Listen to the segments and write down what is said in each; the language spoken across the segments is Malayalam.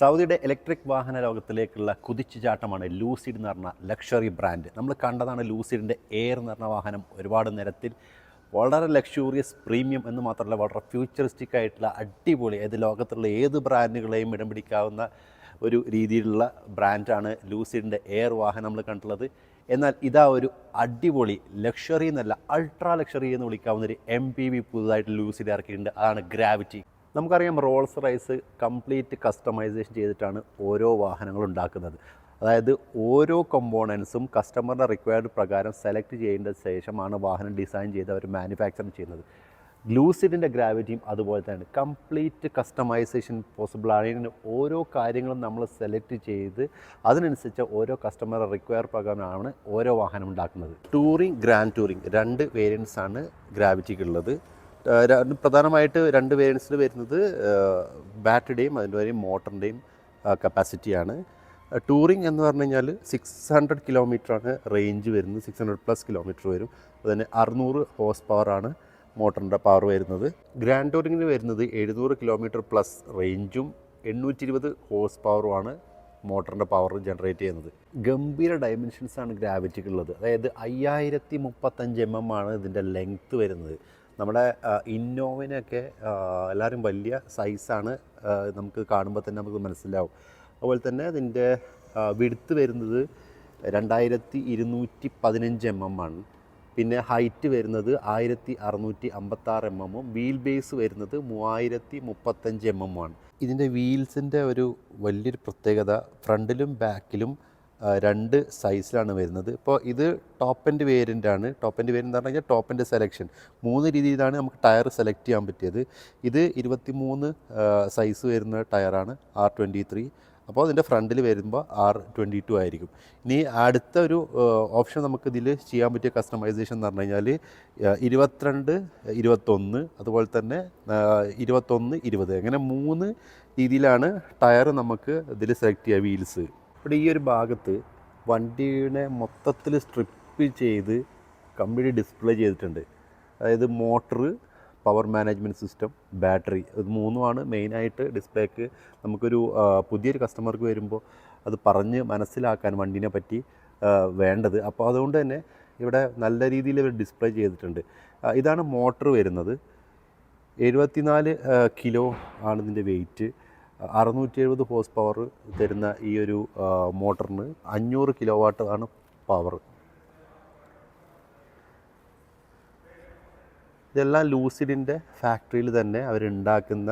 സൗദിയുടെ ഇലക്ട്രിക് വാഹന ലോകത്തിലേക്കുള്ള കുതിച്ചുചാട്ടമാണ് ലൂസിഡ് എന്ന് പറഞ്ഞ ലക്ഷറി ബ്രാൻഡ് നമ്മൾ കണ്ടതാണ് ലൂസിഡിന്റെ എയർ എന്ന് പറഞ്ഞ വാഹനം ഒരുപാട് നിരത്തിൽ വളരെ ലക്ഷൂറിയസ് പ്രീമിയം എന്ന് മാത്രമല്ല വളരെ ഫ്യൂച്ചറിസ്റ്റിക് ആയിട്ടുള്ള അടിപൊളി ഏത് ലോകത്തുള്ള ഏത് ബ്രാൻഡുകളെയും ഇടം പിടിക്കാവുന്ന ഒരു രീതിയിലുള്ള ബ്രാൻഡാണ് ലൂസിഡിന്റെ എയർ വാഹനം നമ്മൾ കണ്ടിട്ടുള്ളത്. എന്നാൽ ഇതാ ഒരു അടിപൊളി ലക്ഷറി എന്നല്ല അൾട്രാ ലക്ഷറി എന്ന് വിളിക്കാവുന്ന ഒരു എം പി വി പുതുതായിട്ട് ലൂസിഡ് ഇറക്കിയിട്ടുണ്ട്. അതാണ് ഗ്രാവിറ്റി നമുക്കറിയാം റോൾസ് റൈസ് കംപ്ലീറ്റ് കസ്റ്റമൈസേഷൻ ചെയ്തിട്ടാണ് ഓരോ വാഹനങ്ങളും ഉണ്ടാക്കുന്നത്. അതായത് ഓരോ കമ്പോണൻസും കസ്റ്റമറുടെ റിക്വയർഡ് പ്രകാരം സെലക്ട് ചെയ്യേണ്ട ശേഷമാണ് വാഹനം ഡിസൈൻ ചെയ്ത് അവർ മാനുഫാക്ചർ ചെയ്യുന്നത്. ലൂസിഡിന്റെ ഗ്രാവിറ്റിയും അതുപോലെ തന്നെയാണ്. കംപ്ലീറ്റ് കസ്റ്റമൈസേഷൻ പോസിബിൾ ആണ്. ഇതിന് ഓരോ കാര്യങ്ങളും നമ്മൾ സെലക്ട് ചെയ്ത് അതിനനുസരിച്ച് ഓരോ കസ്റ്റമർ റിക്വയർ പ്രകാരമാണ് ഓരോ വാഹനം ഉണ്ടാക്കുന്നത്. ടൂറിങ് ഗ്രാൻഡ് ടൂറിങ് രണ്ട് വേരിയൻസ് ആണ് ഗ്രാവിറ്റിക്കുള്ളത് പ്രധാനമായിട്ട് രണ്ട് വേരിയൻസിൽ വരുന്നത് ബാറ്ററിയുടെയും അതിന്റെ വരെയും മോട്ടറിന്റെയും കപ്പാസിറ്റിയാണ് ടൂറിങ് എന്ന് പറഞ്ഞു കഴിഞ്ഞാൽ സിക്സ് ഹൺഡ്രഡ് കിലോമീറ്ററാണ് റേഞ്ച് വരുന്നത്. സിക്സ് ഹൺഡ്രഡ് പ്ലസ് കിലോമീറ്റർ വരും. അതുതന്നെ അറുന്നൂറ് ഹോസ് പവറാണ് മോട്ടറിന്റെ പവർ വരുന്നത്. ഗ്രാൻഡ് ടൂറിങ്ങിന് വരുന്നത് എഴുന്നൂറ് കിലോമീറ്റർ പ്ലസ് റേഞ്ചും എണ്ണൂറ്റി ഇരുപത് ഹോസ് പവറുമാണ് മോട്ടറിന്റെ പവർ ജനറേറ്റ് ചെയ്യുന്നത്. ഗംഭീര ഡയമെൻഷൻസാണ് ഗ്രാവിറ്റിക്കുള്ളത് അതായത് അയ്യായിരത്തി മുപ്പത്തഞ്ച് എം എം ആണ് ഇതിന്റെ ലെങ്ത്ത് വരുന്നത്. നമ്മുടെ ഇന്നോവിനൊക്കെ എല്ലാവരും വലിയ സൈസാണ് നമുക്ക് കാണുമ്പോൾ തന്നെ നമുക്ക് മനസ്സിലാവും. അതുപോലെ തന്നെ അതിന്റെ വിടുത്ത് വരുന്നത് രണ്ടായിരത്തി ഇരുന്നൂറ്റി പതിനഞ്ച് എം എം ആണ്. പിന്നെ ഹൈറ്റ് വരുന്നത് ആയിരത്തി അറുന്നൂറ്റി അമ്പത്താറ് എം എമ്മും വീൽ ബേസ് വരുന്നത് മൂവായിരത്തി മുപ്പത്തഞ്ച് എം എം ആണ്. ഇതിന്റെ വീൽസിന്റെ ഒരു വലിയൊരു പ്രത്യേകത ഫ്രണ്ടിലും ബാക്കിലും രണ്ട് സൈസിലാണ് വരുന്നത്. ഇപ്പോൾ ഇത് ടോപ്പ് എൻഡ് വേരിയന്റ് ആണ്. ടോപ്പ് എൻഡ് വേരിയന്റ് പറഞ്ഞു കഴിഞ്ഞാൽ ടോപ്പ് എൻഡ് സെലക്ഷൻ മൂന്ന് രീതിയിലാണ് നമുക്ക് ടയർ സെലക്ട് ചെയ്യാൻ പറ്റിയത്. ഇത് ഇരുപത്തി മൂന്ന് സൈസ് വരുന്ന ടയറാണ് ആർ ട്വന്റി ത്രീ അപ്പോൾ അതിന്റെ ഫ്രണ്ടിൽ വരുമ്പോൾ ആർ ട്വന്റി ടു ആയിരിക്കും. ഇനി അടുത്ത ഒരു ഓപ്ഷൻ നമുക്ക് ഇതിൽ ചെയ്യാൻ പറ്റിയ കസ്റ്റമൈസേഷൻ എന്ന് പറഞ്ഞു കഴിഞ്ഞാൽ ഇരുപത്തിരണ്ട് ഇരുപത്തൊന്ന് അതുപോലെ തന്നെ ഇരുപത്തൊന്ന് ഇരുപത്. അങ്ങനെ മൂന്ന് രീതിയിലാണ് ടയർ നമുക്ക് ഇതിൽ സെലക്ട് ചെയ്യുക വീൽസ് ഇവിടെ ഈ ഒരു ഭാഗത്ത് വണ്ടിയുടെ മൊത്തത്തിൽ സ്ട്രിപ്പ് ചെയ്ത് കമ്പ്ലീറ്റ് ഡിസ്പ്ലേ ചെയ്തിട്ടുണ്ട്. അതായത് motor power management system battery ഇത് മൂന്നുമാണ് മെയിനായിട്ട് ഡിസ്പ്ലേക്ക് നമുക്കൊരു പുതിയൊരു കസ്റ്റമർക്ക് വരുമ്പോൾ അത് പറഞ്ഞ് മനസ്സിലാക്കാൻ വണ്ടിനെ പറ്റി വേണ്ടത്. അപ്പോൾ അതുകൊണ്ട് തന്നെ ഇവിടെ നല്ല രീതിയിൽ ഇവർ ഡിസ്പ്ലേ ചെയ്തിട്ടുണ്ട്. ഇതാണ് മോട്ടർ വരുന്നത്. എഴുപത്തിനാല് കിലോ ആണ് ഇതിന്റെ വെയിറ്റ്. അറുന്നൂറ്റി എഴുപത് ഹോസ് പവർ തരുന്ന ഈ ഒരു മോട്ടറിന് അഞ്ഞൂറ് കിലോ വാട്ട് ആണ് പവർ. ഇതെല്ലാം ലൂസിഡിന്റെ ഫാക്ടറിയിൽ തന്നെ അവരുണ്ടാക്കുന്ന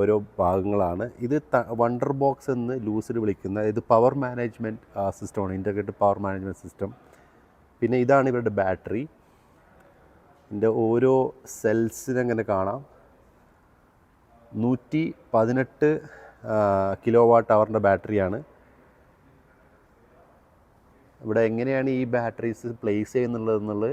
ഓരോ ഭാഗങ്ങളാണ്. ഇത് വണ്ടർ ബോക്സ് എന്ന് ലൂസിഡ് വിളിക്കുന്ന ഇത് പവർ മാനേജ്മെന്റ് സിസ്റ്റമാണ്. Integrated power management system. പിന്നെ ഇതാണ് ഇവരുടെ ബാറ്ററി. ഇതിന്റെ ഓരോ സെൽസിനങ്ങനെ കാണാം. നൂറ്റി പതിനെട്ട് കിലോ വാട്ട് അവറിന്റെ ബാറ്ററിയാണ്. ഇവിടെ എങ്ങനെയാണ് ഈ ബാറ്ററീസ് പ്ലേസ് ചെയ്യുന്നുള്ളതെന്നുള്ളത്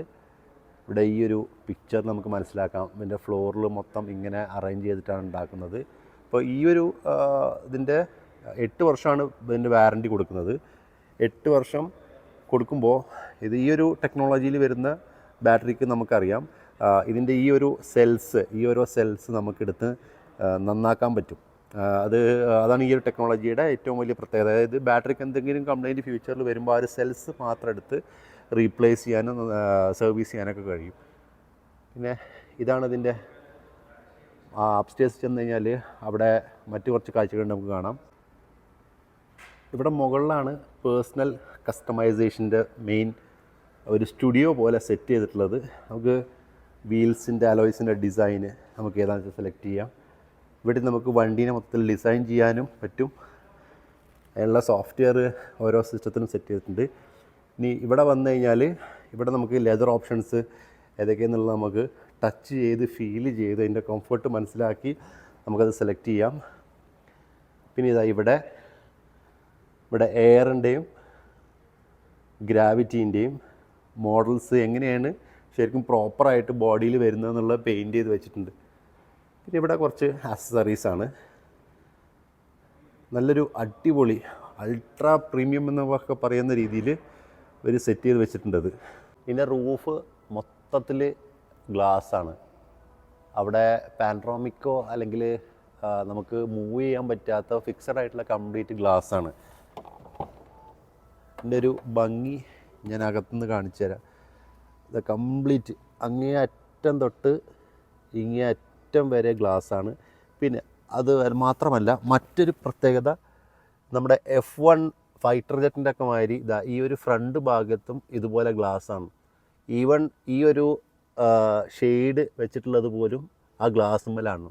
ഇവിടെ ഈ ഒരു പിക്ചർ നമുക്ക് മനസ്സിലാക്കാം. ഇതിന്റെ ഫ്ലോറിൽ മൊത്തം ഇങ്ങനെ അറേഞ്ച് ചെയ്തിട്ടാണ് ഉണ്ടാക്കുന്നത്. അപ്പോൾ ഈ ഒരു ഇതിന്റെ എട്ട് വർഷമാണ് ഇതിന്റെ വാറന്റി കൊടുക്കുന്നത്. എട്ട് വർഷം കൊടുക്കുമ്പോൾ ഇത് ഈ ഒരു ടെക്നോളജിയിൽ വരുന്ന ബാറ്ററിക്ക് നമുക്കറിയാം. ഇതിന്റെ ഈ ഒരു സെൽസ് ഈ ഓരോ സെൽസ് നമുക്കെടുത്ത് നന്നാക്കാൻ പറ്റും. അത് അതാണ് ഈ ഒരു ടെക്നോളജിയുടെ ഏറ്റവും വലിയ പ്രത്യേകത. അതായത് ബാറ്ററിക്ക് എന്തെങ്കിലും കംപ്ലൈന്റ് ഫ്യൂച്ചറിൽ വരുമ്പോൾ ആ ഒരു സെൽസ് മാത്രം എടുത്ത് റീപ്ലേസ് ചെയ്യാനും സർവീസ് ചെയ്യാനൊക്കെ കഴിയും. പിന്നെ ഇതാണ് ഇതിന്റെ അപ്സ്റ്റേഴ്സ് ചെന്ന് കഴിഞ്ഞാൽ അവിടെ മറ്റു കുറച്ച് കാഴ്ചകൾ നമുക്ക് കാണാം. ഇവിടെ മുകളിലാണ് പേഴ്സണൽ കസ്റ്റമൈസേഷന്റെ മെയിൻ ഒരു സ്റ്റുഡിയോ പോലെ സെറ്റ് ചെയ്തിട്ടുള്ളത്. നമുക്ക് വീൽസിന്റെ അലോയ്സിന്റെ ഡിസൈന് നമുക്ക് ഏതാണെന്ന് വെച്ചാൽ സെലക്ട് ചെയ്യാം. ഇവിടെ നമുക്ക് വണ്ടീനെ മൊത്തത്തിൽ ഡിസൈൻ ചെയ്യാനും പറ്റും. അതിനുള്ള സോഫ്റ്റ്വെയർ ഓരോ സിസ്റ്റത്തിനും സെറ്റ് ചെയ്തിട്ടുണ്ട്. ഇനി ഇവിടെ വന്നു കഴിഞ്ഞാൽ ഇവിടെ നമുക്ക് ലെതർ ഓപ്ഷൻസ് ഏതൊക്കെയെന്നുള്ളത് നമുക്ക് ടച്ച് ചെയ്ത് ഫീൽ ചെയ്ത് അതിന്റെ കംഫർട്ട് മനസ്സിലാക്കി നമുക്കത് സെലക്ട് ചെയ്യാം. പിന്നെ ഇതാ ഇവിടെ ഇവിടെ എയറിന്റെയും ഗ്രാവിറ്റീന്റെയും മോഡൽസ് എങ്ങനെയാണ് ശരിക്കും പ്രോപ്പറായിട്ട് ബോഡിയിൽ വരുന്നതെന്നുള്ള പെയിന്റ് ചെയ്ത് വെച്ചിട്ടുണ്ട്. പിന്നെ ഇവിടെ കുറച്ച് ആക്സസറീസ് ആണ്. നല്ലൊരു അടിപൊളി അൾട്രാ പ്രീമിയം എന്നൊക്കെ പറയുന്ന രീതിയിൽ ഇവർ സെറ്റ് ചെയ്ത് വെച്ചിട്ടുണ്ട് അത് പിന്നെ റൂഫ് മൊത്തത്തിൽ ഗ്ലാസ് ആണ്. അവിടെ പാൻട്രോമിക്കോ അല്ലെങ്കിൽ നമുക്ക് മൂവ് ചെയ്യാൻ പറ്റാത്ത ഫിക്സഡ് ആയിട്ടുള്ള കംപ്ലീറ്റ് ഗ്ലാസ് ആണ്. എന്റെ ഒരു ഭംഗി ഞാൻ അകത്തുനിന്ന് കാണിച്ചു തരാം ഇത് കംപ്ലീറ്റ് അങ്ങേ അറ്റം തൊട്ട് ഇങ്ങേ അറ്റം വരെ ഗ്ലാസ്സാണ്. പിന്നെ അത് മാത്രമല്ല മറ്റൊരു പ്രത്യേകത നമ്മുടെ എഫ് വൺ ഫൈറ്റർ ജെറ്റിന്റെ ഒക്കെ മാതിരി ഇതാ ഈ ഒരു ഫ്രണ്ട് ഭാഗത്തും ഇതുപോലെ ഗ്ലാസ്സാണ്. ഈവൺ ഈ ഒരു ഷെയ്ഡ് വെച്ചിട്ടുള്ളത് പോലും ആ ഗ്ലാസ്സുമ്മലാണ്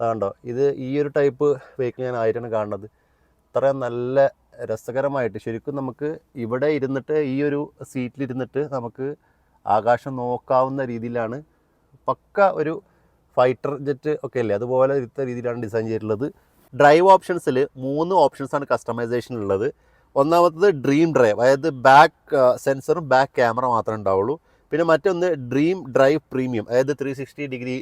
അതുകൊണ്ടോ ഇത് ഈ ഒരു ടൈപ്പ് വെഹിക്കിൾ ഞാൻ ആയിട്ടാണ് കാണുന്നത്. ഇത്രയും നല്ല രസകരമായിട്ട് ശരിക്കും നമുക്ക് ഇവിടെ ഇരുന്നിട്ട് ഈ ഒരു സീറ്റിലിരുന്നിട്ട് നമുക്ക് ആകാശം നോക്കാവുന്ന രീതിയിലാണ് പക്ക ഒരു ഫൈറ്റർ ജെറ്റ് ഒക്കെ അല്ലേ അതുപോലെ ഇത്ത രീതിയിലാണ് ഡിസൈൻ ചെയ്തിട്ടുള്ളത്. ഡ്രൈവ് ഓപ്ഷൻസിൽ മൂന്ന് ഓപ്ഷൻസാണ് കസ്റ്റമൈസേഷൻ ഉള്ളത് ഒന്നാമത്തത് ഡ്രീം ഡ്രൈവ് അതായത് ബാക്ക് സെൻസറും ബാക്ക് ക്യാമറ മാത്രമേ ഉണ്ടാവുള്ളൂ. പിന്നെ മറ്റൊന്ന് ഡ്രീം ഡ്രൈവ് പ്രീമിയം അതായത് ത്രീ സിക്സ്റ്റി ഡിഗ്രി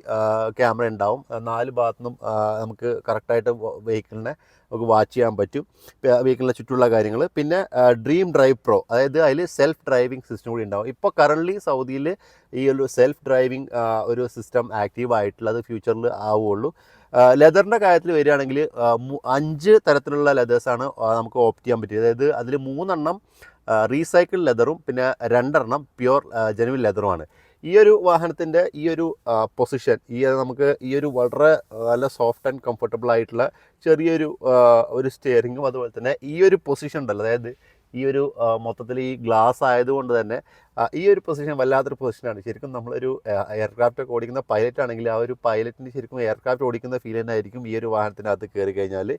ക്യാമറ ഉണ്ടാവും. നാല് ഭാഗത്തുനിന്നും നമുക്ക് കറക്റ്റായിട്ട് വെഹിക്കിളിനെ നമുക്ക് വാച്ച് ചെയ്യാൻ പറ്റും. വെഹിക്കിളിനെ ചുറ്റുമുള്ള കാര്യങ്ങൾ പിന്നെ ഡ്രീം ഡ്രൈവ് പ്രോ അതായത് അതിൽ സെൽഫ് ഡ്രൈവിംഗ് സിസ്റ്റം കൂടി ഉണ്ടാവും. ഇപ്പോൾ കറന്റ്ലി സൗദിയിൽ ഈ ഒരു സെൽഫ് ഡ്രൈവിംഗ് ഒരു സിസ്റ്റം ആക്റ്റീവ് ആയിട്ടുള്ളത് ഫ്യൂച്ചറിൽ ആവുകയുള്ളൂ ലെതറിന്റെ കാര്യത്തിൽ വരികയാണെങ്കിൽ അഞ്ച് തരത്തിലുള്ള ലെതേഴ്സാണ് നമുക്ക് ഓപ്റ്റ് ചെയ്യാൻ പറ്റിയത്. അതായത് അതിൽ മൂന്നെണ്ണം റീസൈക്കിൾ ലെതറും പിന്നെ രണ്ടെണ്ണം പ്യുർ ജെനുവിൻ ലെതറുമാണ് ഈ ഒരു വാഹനത്തിന്റെ ഈ ഒരു പൊസിഷൻ ഈ നമുക്ക് ഈ ഒരു വളരെ നല്ല സോഫ്റ്റ് ആൻഡ് കംഫർട്ടബിൾ ആയിട്ടുള്ള ചെറിയൊരു ഒരു സ്റ്റിയറിങ്ങും അതുപോലെ തന്നെ ഈ ഒരു പൊസിഷൻ ഉണ്ടല്ലോ. അതായത് ഈ ഒരു മൊത്തത്തിൽ ഈ ഗ്ലാസ് ആയതുകൊണ്ട് തന്നെ ഈ ഒരു പൊസിഷൻ വല്ലാത്തൊരു പൊസിഷനാണ് ശരിക്കും നമ്മളൊരു എയർക്രാഫ്റ്റ് ഒക്കെ ഓടിക്കുന്ന പൈലറ്റ് ആണെങ്കിൽ ആ ഒരു പൈലറ്റിന് ശരിക്കും എയർക്രാഫ്റ്റ് ഓടിക്കുന്ന ഫീൽ തന്നെ ആയിരിക്കും ഈ ഒരു വാഹനത്തിനകത്ത് കയറി കഴിഞ്ഞാൽ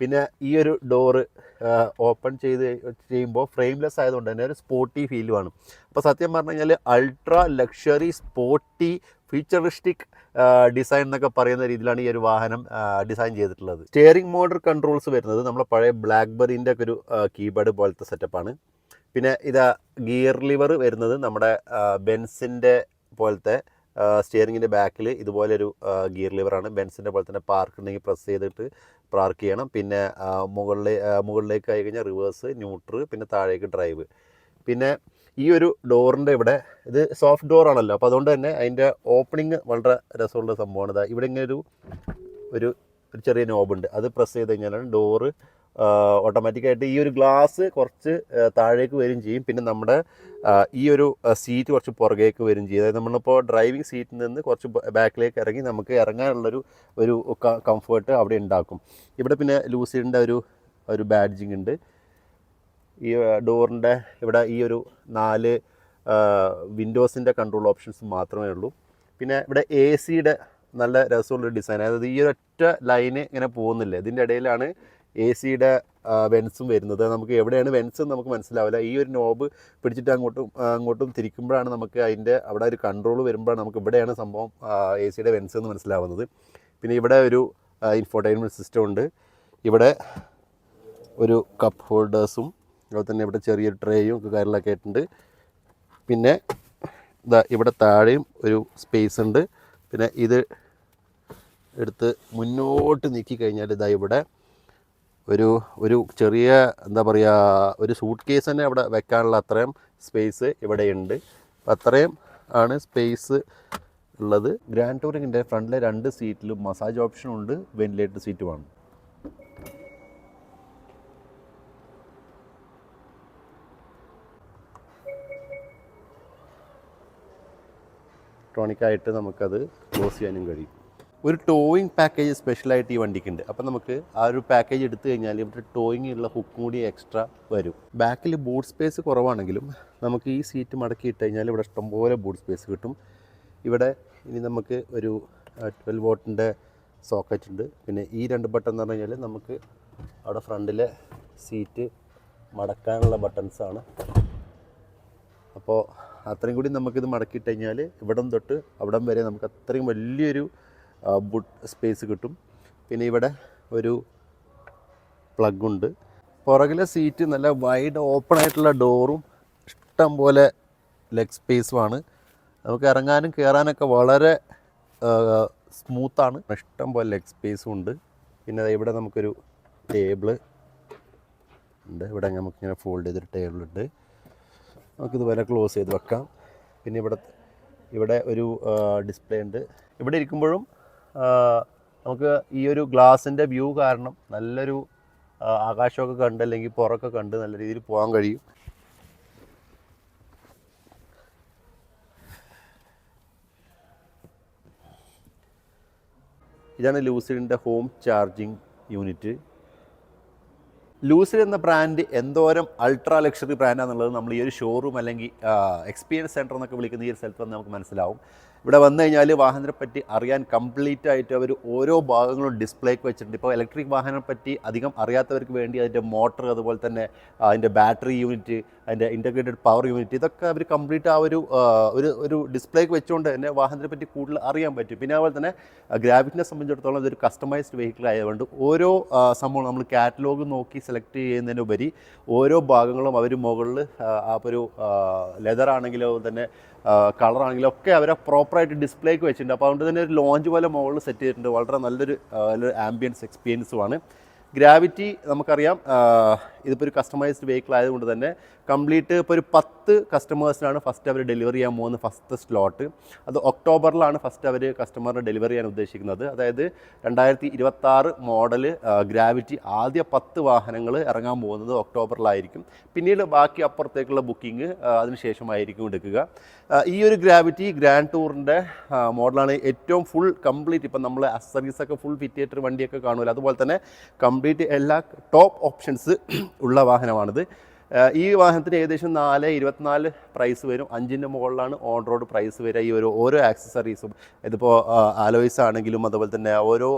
പിന്നെ ഈ ഒരു ഡോറ് ഓപ്പൺ ചെയ്ത് ചെയ്യുമ്പോൾ ഫ്രെയിംലെസ് ആയതുകൊണ്ട് തന്നെ ഒരു സ്പോർട്ടി ഫീലുമാണ് അപ്പോൾ സത്യം പറഞ്ഞു കഴിഞ്ഞാൽ ultra luxury sporty futuristic design എന്നൊക്കെ പറയുന്ന രീതിയിലാണ് ഈ ഒരു വാഹനം ഡിസൈൻ ചെയ്തിട്ടുള്ളത്. സ്റ്റിയറിംഗ് മോഡർ കൺട്രോൾസ് വരുന്നത് നമ്മുടെ പഴയ ബ്ലാക്ക്ബെറിന്റെ ഒക്കെ ഒരു കീബോർഡ് പോലത്തെ സെറ്റപ്പാണ് പിന്നെ ഇതാ ഗിയർ ലിവർ വരുന്നത് നമ്മുടെ ബെൻസിന്റെ പോലത്തെ സ്റ്റിയറിങ്ങിന്റെ ബാക്കിൽ ഇതുപോലൊരു ഗിയർ ലിവറാണ് ബെൻസിന്റെ പോലെ തന്നെ പാർക്ക് ഉണ്ടെങ്കിൽ പ്രസ് ചെയ്തിട്ട് പാർക്ക് ചെയ്യണം. പിന്നെ മുകളിലെ മുകളിലേക്ക് ആയി കഴിഞ്ഞാൽ റിവേഴ്സ് ന്യൂട്രൽ പിന്നെ താഴേക്ക് ഡ്രൈവ് പിന്നെ ഈ ഒരു ഡോറിന്റെ ഇവിടെ ഇത് സോഫ്റ്റ് ഡോറാണല്ലോ അപ്പോൾ അതുകൊണ്ട് തന്നെ അതിന്റെ ഓപ്പണിങ് വളരെ രസമുള്ള സംഭവമാണ്. ഇതാ ഇവിടെ ഇങ്ങനെ ഒരു ഒരു ഒരു ചെറിയ നോബുണ്ട് അത് പ്രസ് ചെയ്ത് കഴിഞ്ഞാലാണ് ഡോറ് ഓട്ടോമാറ്റിക്കായിട്ട് ഈ ഒരു ഗ്ലാസ് കുറച്ച് താഴേക്ക് വരും ചെയ്യും. പിന്നെ നമ്മുടെ ഈ ഒരു സീറ്റ് കുറച്ച് പുറകേക്ക് വരും ചെയ്യും. അതായത് നമ്മളിപ്പോൾ ഡ്രൈവിംഗ് സീറ്റിൽ നിന്ന് കുറച്ച് ബാക്കിലേക്ക് ഇറങ്ങി നമുക്ക് ഇറങ്ങാനുള്ളൊരു ഒരു കംഫേർട്ട് അവിടെ ഉണ്ടാക്കും. ഇവിടെ പിന്നെ ലൂസിഡിന്റെ ഒരു ഒരു ബാഡ്ജിങ് ഉണ്ട്. ഈ ഡോറിന്റെ ഇവിടെ ഈ ഒരു നാല് വിൻഡോസിന്റെ കൺട്രോൾ ഓപ്ഷൻസ് മാത്രമേ ഉള്ളൂ. പിന്നെ ഇവിടെ എ സിയുടെ നല്ല രസമുള്ളൊരു ഡിസൈൻ അതായത് ഈ ഒറ്റ ലൈന് ഇങ്ങനെ പോകുന്നില്ല. ഇതിന്റെ ഇടയിലാണ് എ സിയുടെ വെൻസും വരുന്നത്. നമുക്ക് എവിടെയാണ് വെൻസ് എന്ന് നമുക്ക് മനസ്സിലാവില്ല. ഈ ഒരു നോബ് പിടിച്ചിട്ട് അങ്ങോട്ടും അങ്ങോട്ടും തിരിക്കുമ്പോഴാണ് നമുക്ക് അതിന്റെ അവിടെ ഒരു കൺട്രോൾ വരുമ്പോഴാണ് നമുക്ക് ഇവിടെയാണ് സംഭവം എ സിയുടെ വെൻസ് എന്ന് മനസ്സിലാവുന്നത്. പിന്നെ ഇവിടെ ഒരു ഇൻഫോർടൈൻമെന്റ് സിസ്റ്റം ഉണ്ട്. ഇവിടെ ഒരു കപ്പ് ഹോൾഡേഴ്സും അതുപോലെ തന്നെ ഇവിടെ ചെറിയൊരു ട്രേയും ഒക്കെ കാര്യങ്ങളൊക്കെ ആയിട്ടുണ്ട്. പിന്നെ ഇതാ ഇവിടെ താഴെയും ഒരു സ്പേസ് ഉണ്ട്. പിന്നെ ഇത് എടുത്ത് മുന്നോട്ട് നീക്കി കഴിഞ്ഞാൽ ഇതാ ഇവിടെ ഒരു ഒരു ചെറിയ എന്താ പറയുക ഒരു സൂട്ട് കേസ് തന്നെ അവിടെ വെക്കാനുള്ള അത്രയും സ്പേസ് ഇവിടെയുണ്ട്. അത്രയും ആണ് സ്പേസ് ഉള്ളത്. ഗ്രാൻഡ് ടൂറിങ്ങിന്റെ ഫ്രണ്ടിലെ രണ്ട് സീറ്റിലും മസാജ് ഓപ്ഷനും ഉണ്ട് വെന്റിലേറ്റർ സീറ്റുമാണ് ഇലക്ട്രോണിക്കായിട്ട് നമുക്കത് ക്ലോസ് ചെയ്യാനും കഴിയും. ഒരു ടോയിങ് പാക്കേജ് സ്പെഷ്യലായിട്ട് ഈ വണ്ടിക്കുണ്ട്. അപ്പോൾ നമുക്ക് ആ ഒരു പാക്കേജ് എടുത്തു കഴിഞ്ഞാൽ ഇവിടെ ടോയിങ് ഉള്ള ഹുക്കും കൂടി എക്സ്ട്രാ വരും. ബാക്കിൽ ബൂട്ട് സ്പേസ് കുറവാണെങ്കിലും നമുക്ക് ഈ സീറ്റ് മടക്കി ഇട്ട് കഴിഞ്ഞാൽ ഇവിടെ ഇഷ്ടംപോലെ ബൂട്ട് സ്പേസ് കിട്ടും. ഇവിടെ ഇനി നമുക്ക് ഒരു ട്വൽവ് വോട്ടിന്റെ സോക്കറ്റ് ഉണ്ട്. പിന്നെ ഈ രണ്ട് ബട്ടൺ എന്ന് പറഞ്ഞു കഴിഞ്ഞാൽ നമുക്ക് അവിടെ ഫ്രണ്ടിലെ സീറ്റ് മടക്കാനുള്ള ബട്ടൺസാണ് അപ്പോൾ അത്രയും കൂടി നമുക്കിത് മടക്കിയിട്ട് കഴിഞ്ഞാൽ ഇവിടം തൊട്ട് അവിടം വരെ നമുക്ക് അത്രയും വലിയൊരു ബുട്ട് സ്പേസ് കിട്ടും. പിന്നെ ഇവിടെ ഒരു പ്ലഗുണ്ട്. പുറകിലെ സീറ്റ് നല്ല വൈഡ് ഓപ്പൺ ആയിട്ടുള്ള ഡോറും ഇഷ്ടം പോലെ ലെഗ് സ്പേസുമാണ് നമുക്ക് ഇറങ്ങാനും കയറാനൊക്കെ വളരെ സ്മൂത്താണ് ഇഷ്ടം പോലെ ലെഗ് സ്പേസും ഉണ്ട്. പിന്നെ ഇവിടെ നമുക്കൊരു ടേബിൾ ഉണ്ട്. ഇവിടെ നമുക്കിങ്ങനെ ഫോൾഡ് ചെയ്തൊരു ടേബിൾ ഉണ്ട്. നമുക്കിത് വരെ ക്ലോസ് ചെയ്ത് വെക്കാം. പിന്നെ ഇവിടെ ഇവിടെ ഒരു ഡിസ്പ്ലേ ഉണ്ട്. ഇവിടെ ഇരിക്കുമ്പോഴും നമുക്ക് ഈ ഒരു ഗ്ലാസിന്റെ വ്യൂ കാരണം നല്ലൊരു ആകാശമൊക്കെ കണ്ട് അല്ലെങ്കിൽ പുറമൊക്കെ കണ്ട് നല്ല രീതിയിൽ പോകാൻ കഴിയും. ഇതാണ് ലൂസിഡിന്റെ ഹോം ചാർജിങ് യൂണിറ്റ്. ലൂസിഡ് എന്ന ബ്രാൻഡ് എന്തോരം അൾട്രാ ലക്ഷറി ബ്രാൻഡാണെന്നുള്ളത് നമ്മൾ ഈ ഒരു ഷോറൂം അല്ലെങ്കിൽ എക്സ്പീരിയൻസ് സെന്റർ എന്നൊക്കെ വിളിക്കുന്ന ഈ ഒരു സ്ഥലത്ത് വന്ന് നമുക്ക് മനസ്സിലാവും. ഇവിടെ വന്നു കഴിഞ്ഞാൽ വാഹനത്തെ പറ്റി അറിയാൻ കംപ്ലീറ്റ് ആയിട്ട് അവർ ഓരോ ഭാഗങ്ങളും ഡിസ്പ്ലേക്ക് വെച്ചിട്ടുണ്ട്. ഇപ്പോൾ ഇലക്ട്രിക് വാഹനം പറ്റി അധികം അറിയാത്തവർക്ക് വേണ്ടി അതിന്റെ മോട്ടർ അതുപോലെ തന്നെ അതിന്റെ ബാറ്ററി യൂണിറ്റ് അതിന്റെ ഇന്റഗ്രേറ്റഡ് പവർ യൂണിറ്റ് ഇതൊക്കെ അവർ കംപ്ലീറ്റ് ആ ഒരു ഒരു ഒരു ഡിസ്പ്ലേക്ക് വെച്ചുകൊണ്ട് തന്നെ വാഹനത്തെ പറ്റി കൂടുതൽ അറിയാൻ പറ്റും. പിന്നെ അതുപോലെ തന്നെ ഗ്രാവിറ്റിനെ സംബന്ധിച്ചിടത്തോളം ഇതൊരു കസ്റ്റമൈസ്ഡ് വെഹിക്കിൾ ആയതുകൊണ്ട് ഓരോ സംഭവം നമ്മൾ കാറ്റലോഗ് നോക്കി സെലക്ട് ചെയ്യുന്നതിനുപരി ഓരോ ഭാഗങ്ങളും അവർ മുകളിൽ ആ ഒരു ലെതർ ആണെങ്കിലോ തന്നെ കളർ ആണെങ്കിലും ഒക്കെ അവരെ പ്രോപ്പറായിട്ട് ഡിസ്പ്ലേക്ക് വെച്ചിട്ടുണ്ട്. അപ്പോൾ അതുകൊണ്ട് തന്നെ ഒരു ലോഞ്ച് പോലെ മുകളിൽ സെറ്റ് ചെയ്തിട്ടുണ്ട്. വളരെ നല്ലൊരു ആംബിയൻസ് എക്സ്പീരിയൻസുമാണ് ഗ്രാവിറ്റി നമുക്കറിയാം ഇതിപ്പോൾ ഒരു കസ്റ്റമൈസ്ഡ് വെഹിക്കിൾ ആയതുകൊണ്ട് തന്നെ കംപ്ലീറ്റ് ഇപ്പോൾ ഒരു പത്ത് കസ്റ്റമേഴ്സിനാണ് ഫസ്റ്റ് അവർ ഡെലിവറി ചെയ്യാൻ പോകുന്ന ഫസ്റ്റ് സ്ലോട്ട് അത് ഒക്ടോബറിലാണ് ഫസ്റ്റ് അവർ കസ്റ്റമറിന് ഡെലിവറി ചെയ്യാൻ ഉദ്ദേശിക്കുന്നത്. അതായത് രണ്ടായിരത്തി ഇരുപത്താറ് മോഡൽ ഗ്രാവിറ്റി ആദ്യ പത്ത് വാഹനങ്ങൾ ഇറങ്ങാൻ പോകുന്നത് ഒക്ടോബറിലായിരിക്കും. പിന്നീട് ബാക്കി അപ്പുറത്തേക്കുള്ള ബുക്കിംഗ് അതിനുശേഷമായിരിക്കും എടുക്കുക. ഈ ഒരു ഗ്രാവിറ്റി ഗ്രാൻഡ് ടൂറിന്റെ മോഡലാണ് ഏറ്റവും ഫുൾ കംപ്ലീറ്റ് ഇപ്പം നമ്മൾ അസറീസൊക്കെ ഫുൾ ഫിറ്റ് ചെയ്തിട്ട് വണ്ടിയൊക്കെ കാണുമല്ലോ. അതുപോലെ തന്നെ കംപ്ലീറ്റ് എല്ലാ ടോപ്പ് ഓപ്ഷൻസ് ഉള്ള വാഹനമാണിത്. ഈ വാഹനത്തിന് ഏകദേശം നാല് ഇരുപത്തിനാല് പ്രൈസ് വരും. അഞ്ചിന്റെ മുകളിലാണ് ഓൺ റോഡ് പ്രൈസ് വരിക. ഈ ഒരു ഓരോ ആക്സസറീസും ഇതിപ്പോൾ ആലോയിസ് ആണെങ്കിലും അതുപോലെ തന്നെ ഓരോ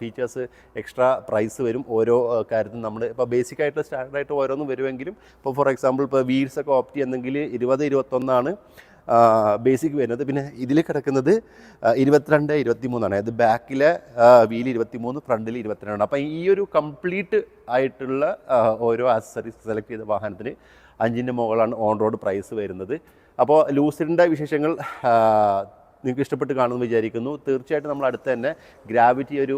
ഫീച്ചേഴ്സ് എക്സ്ട്രാ പ്രൈസ് വരും. ഓരോ കാര്യത്തിൽ നമ്മൾ ഇപ്പോൾ ബേസിക് ആയിട്ട് സ്റ്റാൻഡേർഡ് ആയിട്ട് ഓരോന്നും വരുമെങ്കിലും ഇപ്പോൾ ഫോർ എക്സാമ്പിൾ ഇപ്പോൾ വീൽസൊക്കെ ഓപ്റ്റ് ചെയ്യുന്നെങ്കിൽ ഇരുപത് ഇരുപത്തൊന്നാണ്. ബേസിക് വരുന്നത്. പിന്നെ ഇതിൽ കിടക്കുന്നത് ഇരുപത്തിരണ്ട് ഇരുപത്തി മൂന്നാണ് അതായത് ബാക്കിലെ വീൽ ഇരുപത്തി മൂന്ന് ഫ്രണ്ടിൽ ഇരുപത്തിരണ്ടാണ്. അപ്പം ഈ ഒരു കംപ്ലീറ്റ് ആയിട്ടുള്ള ഓരോ ആക്സസറീസ് സെലക്ട് ചെയ്ത വാഹനത്തിന് അഞ്ചിന്റെ മുകളാണ് ഓൺ റോഡ് പ്രൈസ് വരുന്നത്. അപ്പോൾ ലൂസിഡിന്റെ വിശേഷങ്ങൾ നിങ്ങൾക്ക് ഇഷ്ടപ്പെട്ട് കാണുമെന്ന് വിചാരിക്കുന്നു. തീർച്ചയായിട്ടും നമ്മൾ അടുത്ത് തന്നെ ഗ്രാവിറ്റി ഒരു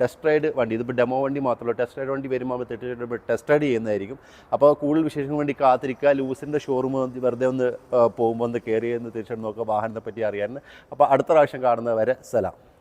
ടെസ്റ്റ് റൈഡ് വണ്ടി ഇതിപ്പോൾ ഡെമോ വണ്ടി മാത്രമല്ല ടെസ്റ്റ് റൈഡ് വണ്ടി വരുമ്പോൾ തീർച്ചയായിട്ടും ടെസ്റ്റ് റൈഡ് ചെയ്യുന്നതായിരിക്കും. അപ്പോൾ കൂടുതൽ വിശേഷങ്ങൾ വേണ്ടി കാത്തിരിക്കുക. ലൂസിന്റെ ഷോറൂം വെറുതെ ഒന്ന് പോകുമ്പോൾ ഒന്ന് കയറി എന്ന് തീർച്ചയായിട്ടും നോക്കുക. വാഹനത്തെ പറ്റി അറിയാൻ. അപ്പോൾ അടുത്ത പ്രാവശ്യം കാണുന്നവരെ സലാം.